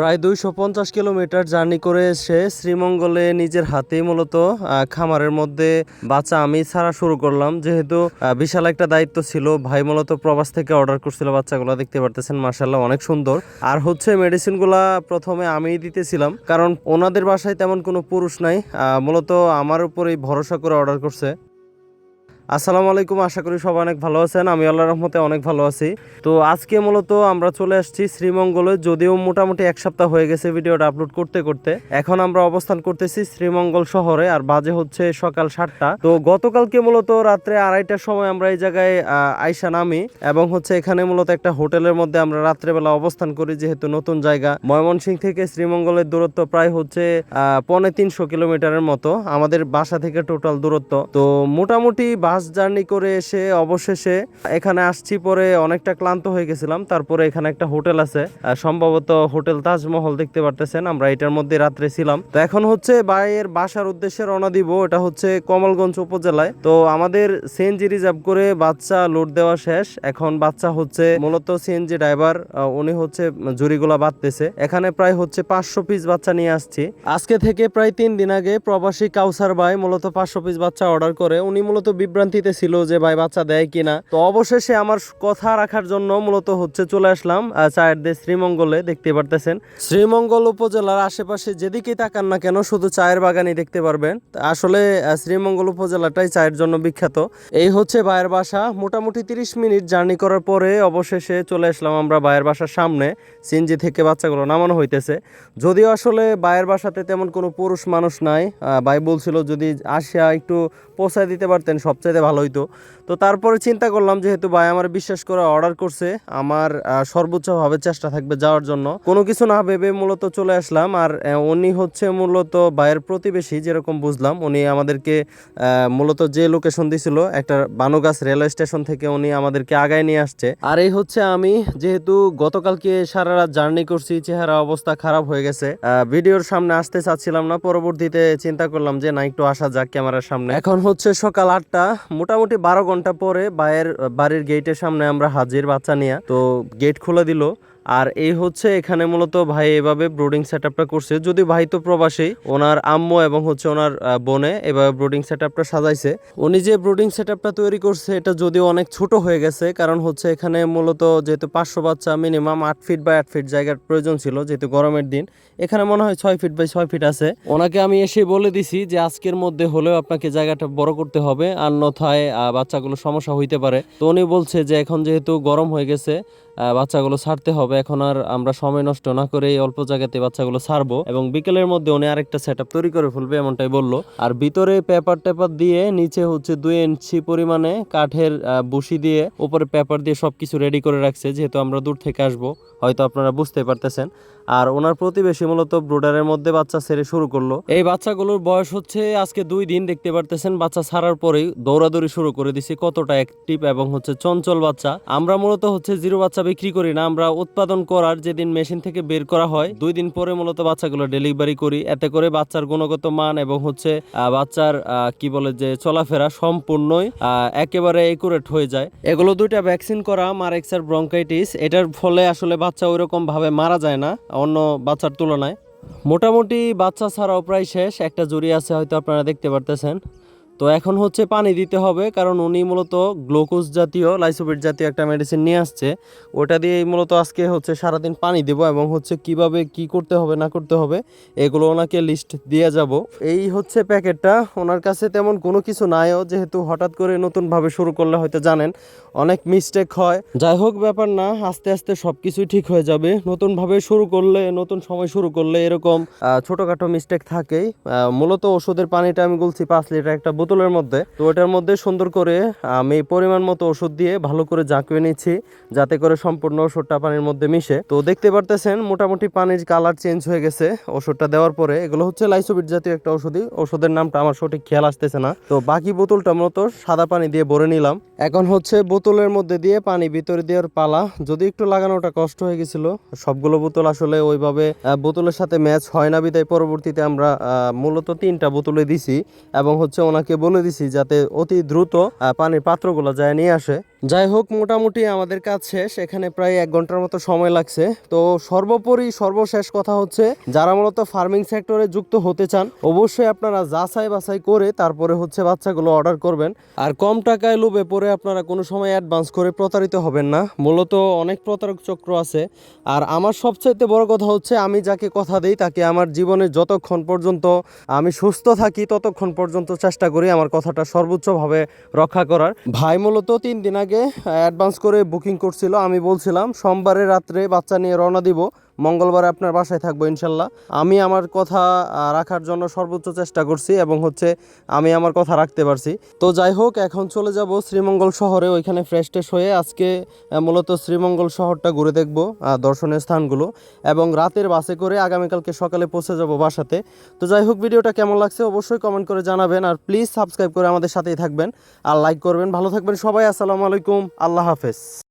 প্রায় দুইশো পঞ্চাশ কিলোমিটার জার্নি করে এসে শ্রীমঙ্গলে নিজের হাতেই মূলত খামারের মধ্যে বাচ্চা আমি ছাড়া শুরু করলাম। যেহেতু বিশাল একটা দায়িত্ব ছিল, ভাই মূলত প্রবাস থেকে অর্ডার করছিল বাচ্চাগুলো, দেখতে পারতেছেন মার্শাল্লাহ অনেক সুন্দর। আর হচ্ছে মেডিসিনগুলা প্রথমে আমিই দিতেছিলাম, কারণ ওনাদের বাসায় তেমন কোনো পুরুষ নাই। মূলত আমার উপরেই ভরসা করে অর্ডার করছে। আসসালামু আলাইকুম, আশা করি সবাই অনেক ভালো আছেন। আমি আল্লাহ রহমতে অনেক ভালো আছি। তো আজকে মূলত আমরা চলে আসছি শ্রীমঙ্গলে, যদিও মোটামুটি এক সপ্তাহ হয়ে গেছে ভিডিওটা আপলোড করতে করতে। এখন আমরা অবস্থান করতেছি শ্রীমঙ্গল শহরে, আর বাজে হচ্ছে সকাল সাতটা। তো গতকালকে মূলত রাত্রে আড়াইটার সময় আমরা এই জায়গায় আইসা নামি এবং হচ্ছে এখানে মূলত একটা হোটেলের মধ্যে আমরা রাত্রেবেলা অবস্থান করি, যেহেতু নতুন জায়গা। ময়মনসিং থেকে শ্রীমঙ্গলের দূরত্ব প্রায় হচ্ছে পৌনে তিনশো কিলোমিটারের মতো। আমাদের বাসা থেকে টোটাল দূরত্ব। তো মোটামুটি বাস জার্নি করে এসে অবশেষে এখানে আসছি পরে অনেকটা ক্লান্ত হয়ে গেছিলাম। তারপরে এখানে একটা হোটেল আছে। সম্ভবত হোটেল তাজমহল দেখতে পারতেছেন, আমরা এটার মধ্যে রাত্রে ছিলাম। তো এখন হচ্ছে ভাইয়ের বাসার উদ্দেশ্যে রওনা দিব এটা হচ্ছে কমলগঞ্জ উপজেলায়। তো আমাদের সিএনজি রিজার্ভ করে বাচ্চা লোড দেওয়া শেষ। এখন বাচ্চা হচ্ছে মূলত সিএনজি ড্রাইভার উনি হচ্ছে জুরিগুলা বাঁধতেছে। এখানে প্রায় হচ্ছে পাঁচশো পিস বাচ্চা নিয়ে আসছি। আজকে থেকে প্রায় তিন দিন আগে প্রবাসী কাউসার ভাই মূলত পাঁচশো পিস বাচ্চা অর্ডার করে। উনি মূলত বিভ্রান্তিতে ছিল যে ভাই বাচ্চা দেয় কিনা। তো অবশেষে আমার কথা রাখার জন্য মূলত হচ্ছে চলে আসলাম চায়ের দেশ শ্রীমঙ্গলে, দেখতে পারতেছেন। শ্রীমঙ্গল উপজেলার আশেপাশে যেদিকেই তাকান না কেন, শুধু চায়ের বাগানই দেখতে পারবেন। আসলে শ্রীমঙ্গল উপজেলাটাই চায়ের জন্য বিখ্যাত। এই হচ্ছে ভাইয়ের বাসা। মোটামুটি তিরিশ মিনিট জার্নি করার পরে অবশেষে চলে আসলাম আমরা ভাইয়ের বাসার সামনে। সিএনজি থেকে বাচ্চাগুলো নামানো হইতেছে। যদিও আসলে ভাইয়ের বাসাতে তেমন কোনো পুরুষ মানুষ নাই। ভাই বলছিল যদি আসিয়া একটু পৌঁছায় দিতে পারতেন সবচাইতে ভালো হইতো। তো তারপরে চিন্তা করলাম যেহেতু ভাই আমার বিশ্বাস করে অর্ডার করছে, আমার সর্বোচ্চভাবে চেষ্টা থাকবে যাওয়ার জন্য। কোনো কিছু না ভেবে মূলত চলে আসলাম আর উনি হচ্ছে মূলত ভাইয়ের প্রতিবেশী যেরকম বুঝলাম, উনি আমাদেরকে মূলত যে লোকেশন দিছিল, একটা বানুগাছ রেলওয়ে স্টেশন থেকে উনি আমাদেরকে আগায় নিয়ে আসছে। আর এই হচ্ছে আমি, যেহেতু গতকালকে সারা রাত জার্নি করছি, চেহারা অবস্থা খারাপ হয়ে গেছে ভিডিওর সামনে আসতে চাচ্ছিলাম না, পরবর্তীতে চিন্তা করলাম যে না, একটু আসা যাক ক্যামেরার সামনে। এখন হচ্ছে সকাল আটটা মোটামুটি বারো ঘণ্টা পরে বায়ের, বাড়ির গেটের সামনে আমরা হাজির বাচ্চা নিয়ে, তো গেট খুলে দিল। আর এই হচ্ছে এখানে মূলত ভাই এভাবে ব্রোডিং সেট আপটা করছে। যদি ভাই তো প্রবাসী, ওনার আম্মু এবং হচ্ছে ওনার বোনে এভাবে ব্রোডিং সেট আপটা সাজাইছে। উনি যে ব্রোডিং সেট আপটা তৈরি করছে, এটা যদিও অনেক ছোট হয়ে গেছে, কারণ হচ্ছে এখানে মূলত যেহেতু পাঁচশো বাচ্চা মিনিমাম আট ফিট বাই আট ফিট জায়গার প্রয়োজন ছিল, যেহেতু গরমের দিন। এখানে মনে হয় ছয় ফিট বাই ছয় ফিট আছে। ওনাকে আমি এসে বলে দিছি যে আজকের মধ্যে হলেও আপনাকে জায়গাটা বড় করতে হবে, আর নথায় বাচ্চাগুলো সমস্যা হইতে পারে। তো উনি বলছে যে এখন যেহেতু গরম হয়ে গেছে বাচ্চাগুলো ছাড়তে হবে। এখন আর আমরা সময় নষ্ট না করে অল্প জায়গাতে বাচ্চাগুলো ছাড়বো এবং বিকেলের মধ্যে উনি আরেকটা সেট তৈরি করে ফেলবে এমনটাই বলল। আর ভিতরে পেপার টেপার দিয়ে নিচে হচ্ছে দুই ইঞ্চি পরিমাণে কাঠের বসি দিয়ে উপরে পেপার দিয়ে সবকিছু রেডি করে রাখছে, যেহেতু আমরা দূর থেকে আসব। হয়তো আপনারা বুঝতে পারতেছেন। আর ওনার প্রতিবেশী মূলত ব্রুডারের মধ্যে বাচ্চা ছেড়ে শুরু করল। এই বাচ্চাগুলোর বয়স হচ্ছে আজকে দুই দিন, দেখতে পারতেছেন, বাচ্চা ছাড়ার পরেই দৌড়াদৌড়ি শুরু করে দিছি। কতটা অ্যাক্টিভ এবং হচ্ছে চঞ্চল বাচ্চা। আমরা মূলত হচ্ছে জিরো বাচ্চা বিক্রি করি না, আমরা উৎপাদন করার যেদিন মেশিন থেকে বের করা হয়, দুই দিন পরে মূলত বাচ্চাগুলো ডেলিভারি করি। এতে করে বাচ্চার গুণগত মান এবং হচ্ছে বাচ্চার কি বলে যে চলাফেরা সম্পূর্ণই একেবারে একুরেট হয়ে যায়। এগুলো দুইটা ভ্যাকসিন করা, মারেক্সার ব্রঙ্কাইটিস এটার ফলে আসলে বাচ্চা ওইরকম ভাবে মারা যায় না। অন্য বাচ্চার তুলনায়। মোটামুটি বাচ্চা ছাড়াও প্রায় শেষ। একটা জুড়ি আছে হয়তো আপনারা দেখতে পারতেছেন। তো এখন হচ্ছে পানি দিতে হবে, কারণ উনি মূলত গ্লুকোজ জাতীয়, লাইসোবিট জাতীয় একটা মেডিসিন নিয়ে আসছে। ওটা দিয়ে মূলত আজকে হচ্ছে সারাদিন পানি দেবো এবং হচ্ছে কীভাবে কি করতে হবে, না করতে হবে, এগুলো ওনাকে লিস্ট দিয়ে যাব। এই হচ্ছে প্যাকেটটা। ওনার কাছে তেমন কোনো কিছু নাইও, যেহেতু হঠাৎ করে নতুনভাবে শুরু করলে হয়তো জানেন, অনেক মিস্টেক হয়। যাই হোক, ব্যাপার না, আস্তে আস্তে সব কিছুই ঠিক হয়ে যাবে। নতুনভাবে শুরু করলে, নতুন সময় শুরু করলে এরকম ছোটখাটো মিস্টেক থাকেই। মূলত ওষুধের পানিটা আমি বলছি পাঁচ লিটার একটা বোতলের মধ্যে। তো ওটার মধ্যে সুন্দর করে আমি পরিমাণ মতো ওষুধ দিয়ে ভালো করে জাঁকিয়ে নিচ্ছি, যাতে করে সম্পূর্ণ ওষুধটা পানির মধ্যে মিশে। তো দেখতে পারতেছেন, মোটামুটি পানির কালার চেঞ্জ হয়ে গেছে ওষুধটা দেওয়ার পরে। এগুলো হচ্ছে লাইসোবিট জাতীয় একটা ওষুধই। ওষুধের নামটা আমার সঠিক খেয়াল আসতেছে না। তো বাকি বোতলটা মূলত সাদা পানি দিয়ে ভরে নিলাম। এখন হচ্ছে বোতলের মধ্যে দিয়ে পানি ভিতরে দেওয়ার পালা। যদি একটু লাগানোটা কষ্ট হয়ে গেছিল, সবগুলো বোতল আসলে ওইভাবে বোতলের সাথে ম্যাচ হয় না বিদায় পরবর্তীতে আমরা মূলত তিনটা বোতলে দিছি। এবং হচ্ছে ওনাকে বলে দিছি যাতে অতি দ্রুত পানির পাত্রগুলো যায় নিয়ে আসে। যাই হোক মোটামুটি আমাদের কাজ শেষ। এখানে প্রায় এক ঘণ্টার মতো সময় লাগছে। তো সর্বোপরি সর্বশেষ কথা হচ্ছে, যারা মূলত ফার্মিং সেক্টরে যুক্ত হতে চান, অবশ্যই আপনারা যাচাই বাছাই করে তারপরে হচ্ছে বাচ্চাগুলো অর্ডার করবেন। আর কম টাকায় লোভে পরে আপনারা কোনো সময় অ্যাডভান্স করে প্রতারিত হবেন না। মূলত অনেক প্রতারক চক্র আছে। আর আমার সবচাইতে বড় কথা হচ্ছে, আমি যাকে কথা দেই তাকে আমার জীবনে যতক্ষণ পর্যন্ত আমি সুস্থ থাকি, ততক্ষণ পর্যন্ত চেষ্টা করি আমার কথাটা সর্বোচ্চভাবে রক্ষা করার। ভাই মূলত তিন দিন আগে অ্যাডভান্স করে বুকিং করছিল আমি বলছিলাম সোমবারে রাত্রে বাচ্চা নিয়ে রওনা দিব। মঙ্গলবারে আপনার বাসায় থাকব ইনশাল্লাহ। আমি আমার কথা রাখার জন্য সর্বোচ্চ চেষ্টা করছি এবং হচ্ছে আমি আমার কথা রাখতে পারছি। তো যাই হোক, এখন চলে যাব শ্রীমঙ্গল শহরে, ওইখানে ফ্রেশ ট্রেশ হয়ে আজকে মূলত শ্রীমঙ্গল শহরটা ঘুরে দেখব দর্শনীয় স্থানগুলো এবং রাতের বাসে করে আগামীকালকে সকালে পৌঁছে যাব বাসাতে। তো যাই হোক, ভিডিওটা কেমন লাগছে অবশ্যই কমেন্ট করে জানাবেন আর প্লিজ সাবস্ক্রাইব করে আমাদের সাথেই থাকবেন। আর লাইক করবেন। ভালো থাকবেন সবাই, আসসালামু আলাইকুম। আল্লাহ হাফেজ।